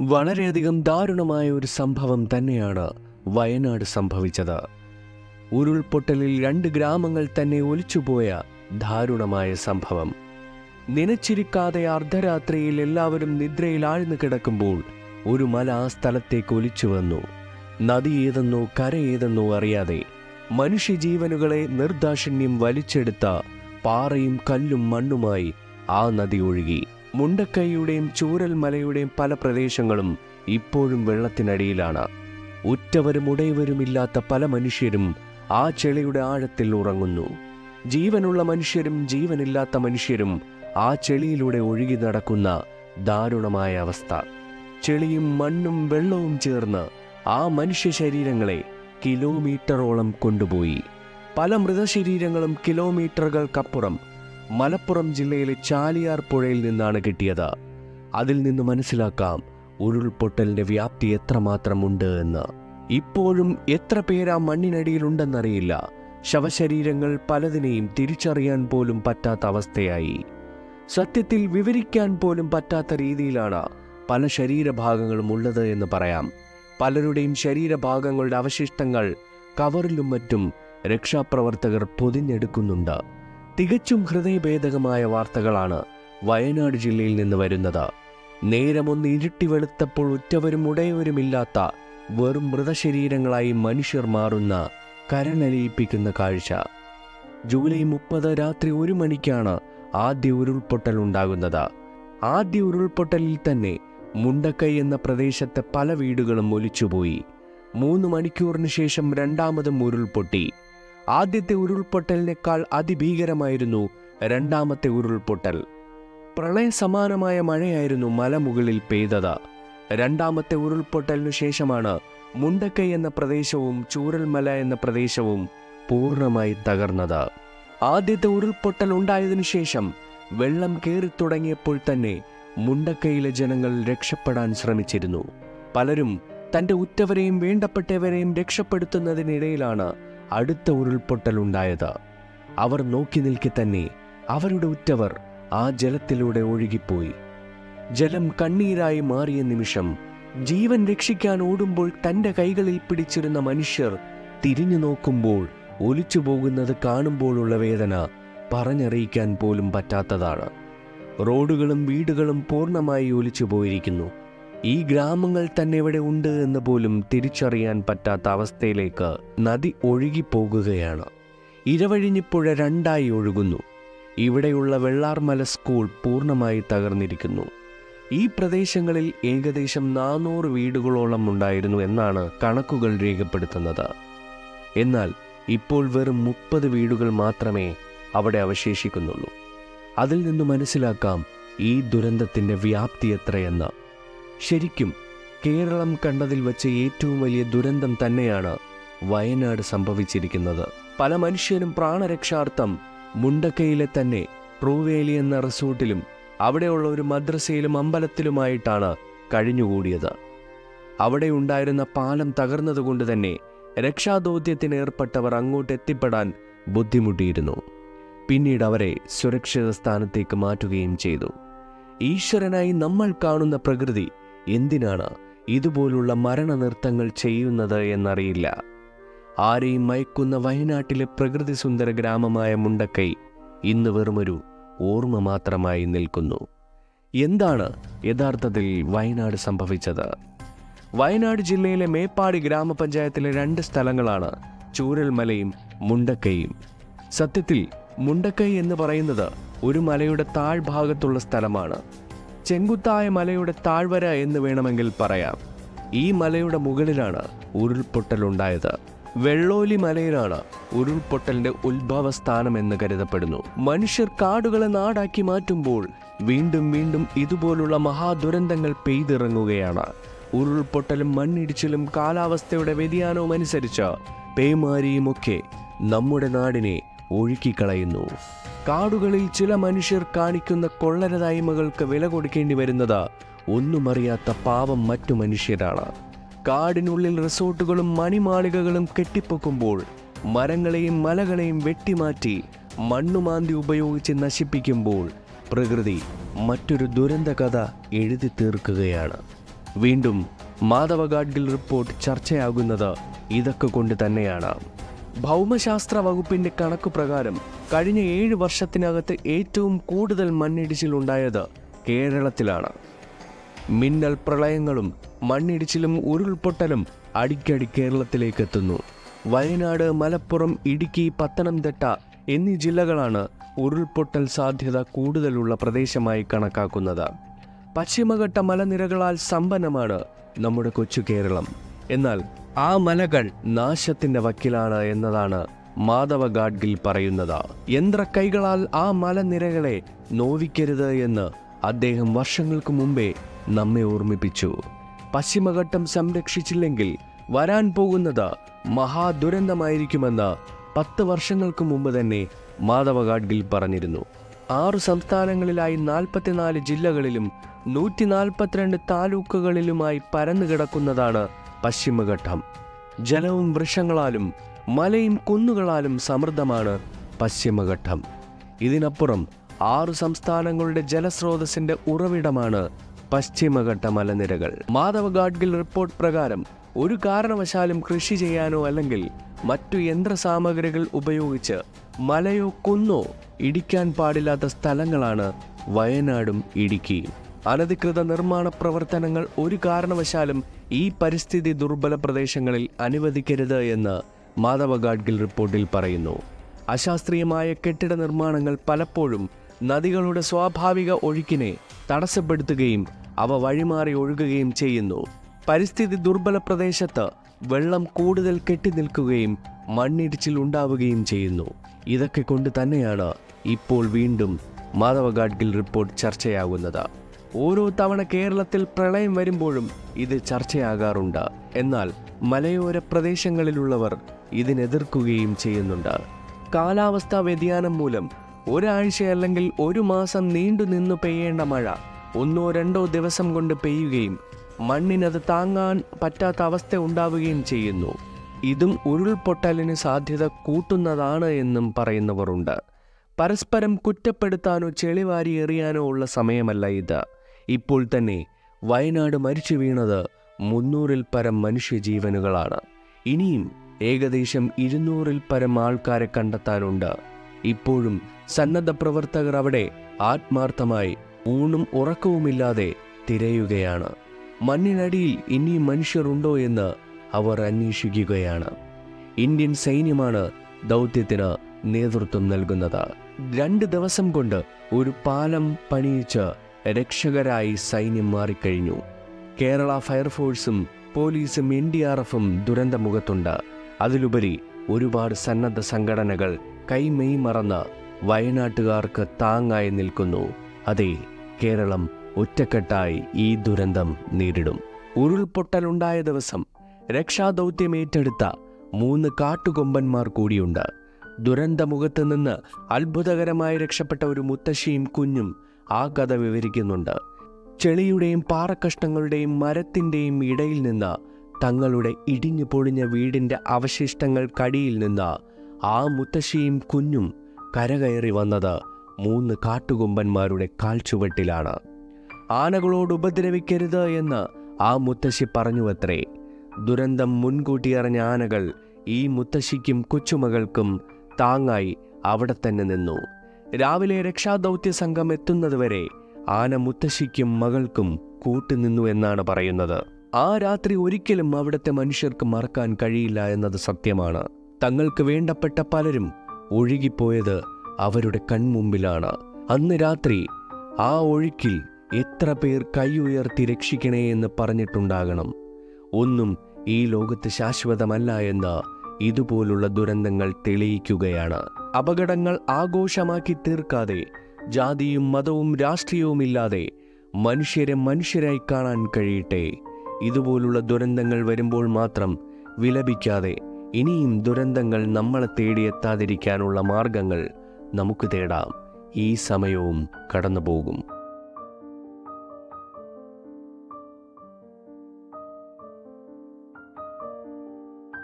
വളരെയധികം ദാരുണമായ ഒരു സംഭവം തന്നെയാണ് വയനാട് സംഭവിച്ചത്. ഉരുൾപൊട്ടലിൽ രണ്ട് ഗ്രാമങ്ങൾ തന്നെ ഒലിച്ചുപോയ ദാരുണമായ സംഭവം. നനച്ചിരിക്കാതെ അർദ്ധരാത്രിയിൽ എല്ലാവരും നിദ്രയിൽ ആഴ്ന്നു കിടക്കുമ്പോൾ ഒരു മല ആ സ്ഥലത്തേക്ക് ഒലിച്ചു വന്നു. നദി ഏതെന്നോ കര ഏതെന്നോ അറിയാതെ മനുഷ്യജീവനുകളെ നിർദാക്ഷിണ്യം വലിച്ചെടുത്ത പാറയും കല്ലും മണ്ണുമായി ആ നദി ഒഴുകി. മുണ്ടക്കൈയുടെയും ചൂരൽ മലയുടെയും പല പ്രദേശങ്ങളും ഇപ്പോഴും വെള്ളത്തിനടിയിലാണ്. ഉറ്റവരും ഉടയവരുമില്ലാത്ത പല മനുഷ്യരും ആ ചെളിയുടെ ആഴത്തിൽ ഉറങ്ങുന്നു. ജീവനുള്ള മനുഷ്യരും ജീവനില്ലാത്ത മനുഷ്യരും ആ ചെളിയിലൂടെ ഒഴുകി നടക്കുന്ന ദാരുണമായ അവസ്ഥ. ചെളിയും മണ്ണും വെള്ളവും ചേർന്ന് ആ മനുഷ്യ ശരീരങ്ങളെ കിലോമീറ്ററോളം കൊണ്ടുപോയി. പല മൃതശരീരങ്ങളും കിലോമീറ്ററുകൾക്കപ്പുറം മലപ്പുറം ജില്ലയിലെ ചാലിയാർ പുഴയിൽ നിന്നാണ് കിട്ടിയത്. അതിൽ നിന്ന് മനസ്സിലാക്കാം ഉരുൾപൊട്ടലിന്റെ വ്യാപ്തി എത്രമാത്രമുണ്ട് എന്ന്. ഇപ്പോഴും എത്ര പേരാ മണ്ണിനടിയിലുണ്ടെന്നറിയില്ല. ശവശരീരങ്ങൾ പലതിനെയും തിരിച്ചറിയാൻ പോലും പറ്റാത്ത അവസ്ഥയായി. സത്യത്തിൽ വിവരിക്കാൻ പോലും പറ്റാത്ത രീതിയിലാണ് പല ശരീരഭാഗങ്ങളും ഉള്ളത് എന്ന് പറയാം. പലരുടെയും ശരീരഭാഗങ്ങളുടെ അവശിഷ്ടങ്ങൾ കവറിലും മറ്റും രക്ഷാപ്രവർത്തകർ പൊതിഞ്ഞെടുക്കുന്നുണ്ട്. തികച്ചും ഹൃദയഭേദകമായ വാർത്തകളാണ് വയനാട് ജില്ലയിൽ നിന്ന് വരുന്നത്. നേരമൊന്ന് ഇരുട്ടി വെളുത്തപ്പോൾ ഉറ്റവരും ഉടയവരുമില്ലാത്ത വെറും മൃതശരീരങ്ങളായി മനുഷ്യർ മാറുന്ന കരനലിയിപ്പിക്കുന്ന കാഴ്ച. ജൂലൈ മുപ്പത് രാത്രി ഒരു മണിക്കാണ് ആദ്യ ഉരുൾപൊട്ടൽ ഉണ്ടാകുന്നത്. ആദ്യ ഉരുൾപൊട്ടലിൽ തന്നെ മുണ്ടക്കൈ എന്ന പ്രദേശത്തെ പല വീടുകളും ഒലിച്ചുപോയി. മൂന്ന് മണിക്കൂറിന് ശേഷം രണ്ടാമതും ഉരുൾപൊട്ടി. ആദ്യത്തെ ഉരുൾപൊട്ടലിനേക്കാൾ അതിഭീകരമായിരുന്നു രണ്ടാമത്തെ ഉരുൾപൊട്ടൽ. പ്രളയ സമാനമായ മഴയായിരുന്നു മലമുകളിൽ പെയ്തത്. രണ്ടാമത്തെ ഉരുൾപൊട്ടലിനു ശേഷമാണ് മുണ്ടക്കൈ എന്ന പ്രദേശവും ചൂരൽമല എന്ന പ്രദേശവും പൂർണമായി തകർന്നത്. ആദ്യത്തെ ഉരുൾപൊട്ടൽ ഉണ്ടായതിനു ശേഷം വെള്ളം കയറി തുടങ്ങിയപ്പോൾ തന്നെ മുണ്ടക്കൈയിലെ ജനങ്ങൾ രക്ഷപ്പെടാൻ ശ്രമിച്ചിരുന്നു. പലരും തന്റെ ഉറ്റവരെയും വേണ്ടപ്പെട്ടവരെയും രക്ഷപ്പെടുത്തുന്നതിനിടയിലാണ് അടുത്ത ഉരുൾപൊട്ടൽ ഉണ്ടായത്. അവർ നോക്കി നിൽക്കെ തന്നെ അവരുടെ ഉറ്റവർ ആ ജലത്തിലൂടെ ഒഴുകിപ്പോയി. ജലം കണ്ണീരായി മാറിയ നിമിഷം ജീവൻ രക്ഷിക്കാൻ ഓടുമ്പോൾ തന്റെ കൈകളിൽ പിടിച്ചിരുന്ന മനുഷ്യർ തിരിഞ്ഞു നോക്കുമ്പോൾ ഒലിച്ചു പോകുന്നത് കാണുമ്പോഴുള്ള വേദന പറഞ്ഞറിയിക്കാൻ പോലും പറ്റാത്തതാണ്. റോഡുകളും വീടുകളും പൂർണമായി ഒലിച്ചു പോയിരിക്കുന്നു. ഈ ഗ്രാമങ്ങൾ തന്നെ ഇവിടെ ഉണ്ട് എന്ന് പോലും തിരിച്ചറിയാൻ പറ്റാത്ത അവസ്ഥയിലേക്ക് നദി ഒഴുകിപ്പോകുകയാണ്. ഇരവഴിഞ്ഞിപ്പുഴ രണ്ടായി ഒഴുകുന്നു. ഇവിടെയുള്ള വെള്ളാർമല സ്കൂൾ പൂർണമായി തകർന്നിരിക്കുന്നു. ഈ പ്രദേശങ്ങളിൽ ഏകദേശം നാനൂറ് വീടുകളോളം ഉണ്ടായിരുന്നു എന്നാണ് കണക്കുകൾ രേഖപ്പെടുത്തുന്നത്. എന്നാൽ ഇപ്പോൾ വെറും മുപ്പത് വീടുകൾ മാത്രമേ അവിടെ അവശേഷിക്കുന്നുള്ളൂ. അതിൽ നിന്ന് മനസ്സിലാക്കാം ഈ ദുരന്തത്തിന്റെ വ്യാപ്തി എത്രയെന്ന്. ശരിക്കും കേരളം കണ്ടതിൽ വെച്ച് ഏറ്റവും വലിയ ദുരന്തം തന്നെയാണ് വയനാട് സംഭവിച്ചിരിക്കുന്നത്. പല മനുഷ്യരും പ്രാണരക്ഷാർത്ഥം മുണ്ടക്കയിലെ തന്നെ ട്രൂവേലി എന്ന റിസോർട്ടിലും അവിടെയുള്ള ഒരു മദ്രസയിലും അമ്പലത്തിലുമായിട്ടാണ് കഴിഞ്ഞുകൂടിയത്. അവിടെ ഉണ്ടായിരുന്ന പാലം തകർന്നതുകൊണ്ട് തന്നെ രക്ഷാദൗത്യത്തിന് ഏർപ്പെട്ടവർ അങ്ങോട്ട് എത്തിപ്പെടാൻ ബുദ്ധിമുട്ടിയിരുന്നു. പിന്നീട് അവരെ സുരക്ഷിത സ്ഥാനത്തേക്ക് മാറ്റുകയും ചെയ്തു. ഈശ്വരനായി നമ്മൾ കാണുന്ന പ്രകൃതി എന്തിനാണ് ഇതുപോലുള്ള മരണനൃത്തങ്ങൾ ചെയ്യുന്നത് എന്നറിയില്ല. ആരെയും മയക്കുന്ന വയനാട്ടിലെ പ്രകൃതി സുന്ദര ഗ്രാമമായ മുണ്ടക്കൈ ഇന്ന് വെറുമൊരു ഓർമ്മ മാത്രമായി നിൽക്കുന്നു. എന്താണ് യഥാർത്ഥത്തിൽ വയനാട് സംഭവിച്ചത്? വയനാട് ജില്ലയിലെ മേപ്പാടി ഗ്രാമപഞ്ചായത്തിലെ രണ്ട് സ്ഥലങ്ങളാണ് ചൂരൽമലയും മുണ്ടക്കൈയും. സത്യത്തിൽ മുണ്ടക്കൈ എന്ന് പറയുന്നത് ഒരു മലയുടെ താഴ്ഭാഗത്തുള്ള സ്ഥലമാണ്. ചെങ്കുത്തായ മലയുടെ താഴ്വര എന്ന് വേണമെങ്കിൽ പറയാം. ഈ മലയുടെ മുകളിലാണ് ഉരുൾപൊട്ടലുണ്ടായത്. വെള്ളോലി മലയിലാണ് ഉരുൾപൊട്ടലിന്റെ ഉത്ഭവസ്ഥാനം എന്ന് കരുതപ്പെടുന്നു. മനുഷ്യർ കാടുകളെ നാടാക്കി മാറ്റുമ്പോൾ വീണ്ടും വീണ്ടും ഇതുപോലുള്ള മഹാദുരന്തങ്ങൾ പെയ്തിറങ്ങുകയാണ്. ഉരുൾപൊട്ടലും മണ്ണിടിച്ചിലും കാലാവസ്ഥയുടെ വ്യതിയാനവും അനുസരിച്ച് പേമാരിയുമൊക്കെ നമ്മുടെ നാടിനെ ഒഴുക്കിക്കളയുന്നു. കാടുകളിൽ ചില മനുഷ്യർ കാണിക്കുന്ന കൊള്ളരതായ്മകൾക്ക് വില കൊടുക്കേണ്ടി വരുന്നത് ഒന്നും അറിയാത്ത പാവം മറ്റു മനുഷ്യരാണ്. കാടിനുള്ളിൽ റിസോർട്ടുകളും മണിമാളികകളും കെട്ടിപ്പൊക്കുമ്പോൾ മരങ്ങളെയും മലകളെയും വെട്ടിമാറ്റി മണ്ണുമാന്തി ഉപയോഗിച്ച് നശിപ്പിക്കുമ്പോൾ പ്രകൃതി മറ്റൊരു ദുരന്ത കഥ എഴുതി തീർക്കുകയാണ്. വീണ്ടും മാധവ ഗാഡ്ഗിൽ റിപ്പോർട്ട് ചർച്ചയാകുന്നത് ഇതൊക്കെ കൊണ്ട് തന്നെയാണ്. ഭൗമശാസ്ത്ര വകുപ്പിന്റെ കണക്കു പ്രകാരം കഴിഞ്ഞ ഏഴ് വർഷത്തിനകത്ത് ഏറ്റവും കൂടുതൽ മണ്ണിടിച്ചിലുണ്ടായത് കേരളത്തിലാണ്. മിന്നൽ പ്രളയങ്ങളും മണ്ണിടിച്ചിലും ഉരുൾപൊട്ടലും അടിക്കടി കേരളത്തിലേക്ക് എത്തുന്നു വയനാട് മലപ്പുറം ഇടുക്കി പത്തനംതിട്ട എന്നീ ജില്ലകളാണ് ഉരുൾപൊട്ടൽ സാധ്യത കൂടുതലുള്ള പ്രദേശമായി കണക്കാക്കുന്നത്. പശ്ചിമഘട്ട മലനിരകളാൽ സമ്പന്നമാണ് നമ്മുടെ കൊച്ചു കേരളം. എന്നാൽ ആ മലകൾ നാശത്തിന്റെ വക്കിലാണ് എന്നതാണ് മാധവ ഗാഡ്ഗിൽ പറയുന്നത്. യന്ത്രക്കൈകളാൽ ആ മലനിരകളെ നോവിക്കരുത് എന്ന് അദ്ദേഹം വർഷങ്ങൾക്ക് മുമ്പേ നമ്മെ ഓർമ്മിപ്പിച്ചു. പശ്ചിമഘട്ടം സംരക്ഷിച്ചില്ലെങ്കിൽ വരാൻ പോകുന്നത് മഹാദുരന്തമായിരിക്കുമെന്ന് പത്ത് വർഷങ്ങൾക്ക് മുമ്പ് തന്നെ മാധവ ഗാഡ്ഗിൽ പറഞ്ഞിരുന്നു. ആറു സംസ്ഥാനങ്ങളിലായി നാൽപ്പത്തിനാല് ജില്ലകളിലും നൂറ്റി നാൽപ്പത്തിരണ്ട് താലൂക്കുകളിലുമായി പരന്നു കിടക്കുന്നതാണ് പശ്ചിമഘട്ടം. ജലവും വൃക്ഷങ്ങളാലും മലയും കുന്നുകളാലും സമൃദ്ധമാണ് പശ്ചിമഘട്ടം. ഇതിനപ്പുറം ആറു സംസ്ഥാനങ്ങളുടെ ജലസ്രോതസ്സിന്റെ ഉറവിടമാണ് പശ്ചിമഘട്ട മലനിരകൾ. മാധവ ഗാഡ്ഗിൽ റിപ്പോർട്ട് പ്രകാരം ഒരു കാരണവശാലും കൃഷി ചെയ്യാനോ അല്ലെങ്കിൽ മറ്റു യന്ത്രസാമഗ്രികൾ ഉപയോഗിച്ച് മലയോ കുന്നോ ഇടിക്കാൻ പാടില്ലാത്ത സ്ഥലങ്ങളാണ് വയനാടും ഇടുക്കിയും അനധികൃത നിർമ്മാണ പ്രവർത്തനങ്ങൾ ഒരു കാരണവശാലും ഈ പരിസ്ഥിതി ദുർബല പ്രദേശങ്ങളിൽ അനുവദിക്കരുത് എന്ന് മാധവ ഗാഡ്ഗിൽ റിപ്പോർട്ടിൽ പറയുന്നു. അശാസ്ത്രീയമായ കെട്ടിട നിർമ്മാണങ്ങൾ പലപ്പോഴും നദികളുടെ സ്വാഭാവിക ഒഴുക്കിനെ തടസ്സപ്പെടുത്തുകയും അവ വഴിമാറി ഒഴുകുകയും ചെയ്യുന്നു. പരിസ്ഥിതി ദുർബല പ്രദേശത്ത് വെള്ളം കൂടുതൽ കെട്ടിനിൽക്കുകയും മണ്ണിടിച്ചിൽ ഉണ്ടാവുകയും ചെയ്യുന്നു. ഇതൊക്കെ കൊണ്ട് തന്നെയാണ് ഇപ്പോൾ വീണ്ടും മാധവ ഗാഡ്ഗിൽ റിപ്പോർട്ട് ചർച്ചയാകുന്നത്. ഓരോ തവണ കേരളത്തിൽ പ്രളയം വരുമ്പോഴും ഇത് ചർച്ചയാകാറുണ്ട്. എന്നാൽ മലയോര പ്രദേശങ്ങളിലുള്ളവർ ഇതിനെതിർക്കുകയും ചെയ്യുന്നുണ്ട്. കാലാവസ്ഥാ വ്യതിയാനം മൂലം ഒരാഴ്ച അല്ലെങ്കിൽ ഒരു മാസം നീണ്ടു നിന്നു പെയ്യേണ്ട മഴ ഒന്നോ രണ്ടോ ദിവസം കൊണ്ട് പെയ്യുകയും മണ്ണിനത് താങ്ങാൻ പറ്റാത്ത അവസ്ഥ ഉണ്ടാവുകയും ചെയ്യുന്നു. ഇതും ഉരുൾപൊട്ടലിന് സാധ്യത കൂട്ടുന്നതാണ് എന്നും പറയുന്നവരുണ്ട്. പരസ്പരം കുറ്റപ്പെടുത്താനോ ചെളിവാരി എറിയാനോ ഉള്ള സമയമല്ല ഇത്. ഇപ്പോൾ തന്നെ വയനാട് മരിച്ചു വീണത് മുന്നൂറിൽ പരം മനുഷ്യജീവനുകളാണ്. ഇനിയും ഏകദേശം ഇരുന്നൂറിൽ പരം ആൾക്കാരെ കണ്ടെത്താനുണ്ട്. ഇപ്പോഴും സന്നദ്ധ പ്രവർത്തകർ അവിടെ ആത്മാർത്ഥമായി ഊണും ഉറക്കവുമില്ലാതെ തിരയുകയാണ്. മണ്ണിനടിയിൽ ഇനിയും മനുഷ്യരുണ്ടോ എന്ന് അവർ അന്വേഷിക്കുകയാണ്. ഇന്ത്യൻ സൈന്യമാണ് ദൗത്യത്തിന് നേതൃത്വം നൽകുന്നത്. രണ്ട് ദിവസം കൊണ്ട് ഒരു പാലം പണിയിച്ച് രക്ഷകരായി സൈന്യം മാറിക്കഴിഞ്ഞു. കേരള ഫയർഫോഴ്സും പോലീസും എൻ ഡി ആർ എഫും ദുരന്തമുഖത്തുണ്ട്. അതിലുപരി ഒരുപാട് സന്നദ്ധ സംഘടനകൾ കൈമെയ് മറന്ന് വയനാട്ടുകാർക്ക് താങ്ങായി നിൽക്കുന്നു. അതെ കേരളം ഒറ്റക്കെട്ടായി ഈ ദുരന്തം നേരിടും. ഉരുൾപൊട്ടലുണ്ടായ ദിവസം രക്ഷാദൗത്യം ഏറ്റെടുത്ത മൂന്ന് കാട്ടുകൊമ്പന്മാർ കൂടിയുണ്ട്. ദുരന്തമുഖത്ത് നിന്ന് അത്ഭുതകരമായി രക്ഷപ്പെട്ട ഒരു മുത്തശ്ശിയും കുഞ്ഞും ആ കഥ വിവരിക്കുന്നുണ്ട്. ചെളിയുടെയും പാറക്കഷ്ണങ്ങളുടെയും മരത്തിന്റെയും ഇടയിൽ നിന്ന് തങ്ങളുടെ ഇടിഞ്ഞു പൊളിഞ്ഞ വീടിന്റെ അവശിഷ്ടങ്ങൾക്കടിയിൽ നിന്ന് ആ മുത്തശ്ശിയും കുഞ്ഞും കരകയറി വന്നത് മൂന്ന് കാട്ടുകൊമ്പന്മാരുടെ കാൽച്ചുവട്ടിലാണ്. ആനകളോട് ഉപദ്രവിക്കരുത് എന്ന് ആ മുത്തശ്ശി പറഞ്ഞുവത്രേ. ദുരന്തം മുൻകൂട്ടി അറിഞ്ഞ ആനകൾ ഈ മുത്തശ്ശിക്കും കൊച്ചുമകൾക്കും താങ്ങായി അവിടെ തന്നെ നിന്നു. രാവിലെ രക്ഷാദൗത്യ സംഘം എത്തുന്നതുവരെ ആന മുത്തശ്ശിക്കും മകൾക്കും കൂട്ടുനിന്നു എന്നാണ് പറയുന്നത്. ആ രാത്രി ഒരിക്കലും അവിടുത്തെ മനുഷ്യർക്ക് മറക്കാൻ കഴിയില്ല എന്നത് സത്യമാണ്. തങ്ങൾക്ക് വേണ്ടപ്പെട്ട പലരും ഒഴുകിപ്പോയത് അവരുടെ കൺമുമ്പിലാണ്. അന്ന് രാത്രി ആ ഒഴുക്കിൽ എത്ര പേർ കൈ ഉയർത്തി രക്ഷിക്കണേ എന്ന് പറഞ്ഞിട്ടുണ്ടാകണം. ഒന്നും ഈ ലോകത്ത് ശാശ്വതമല്ല എന്ന് ഇതുപോലുള്ള ദുരന്തങ്ങൾ തെളിയിക്കുകയാണ്. അപകടങ്ങൾ ആഘോഷമാക്കി തീർക്കാതെ ജാതിയും മതവും രാഷ്ട്രീയവുമില്ലാതെ മനുഷ്യരെ മനുഷ്യരായി കാണാൻ കഴിയട്ടെ. ഇതുപോലുള്ള ദുരന്തങ്ങൾ വരുമ്പോൾ മാത്രം വിലപിക്കാതെ ഇനിയും ദുരന്തങ്ങൾ നമ്മളെ തേടിയെത്താതിരിക്കാനുള്ള മാർഗങ്ങൾ നമുക്ക് തേടാം. ഈ സമയവും കടന്നുപോകും.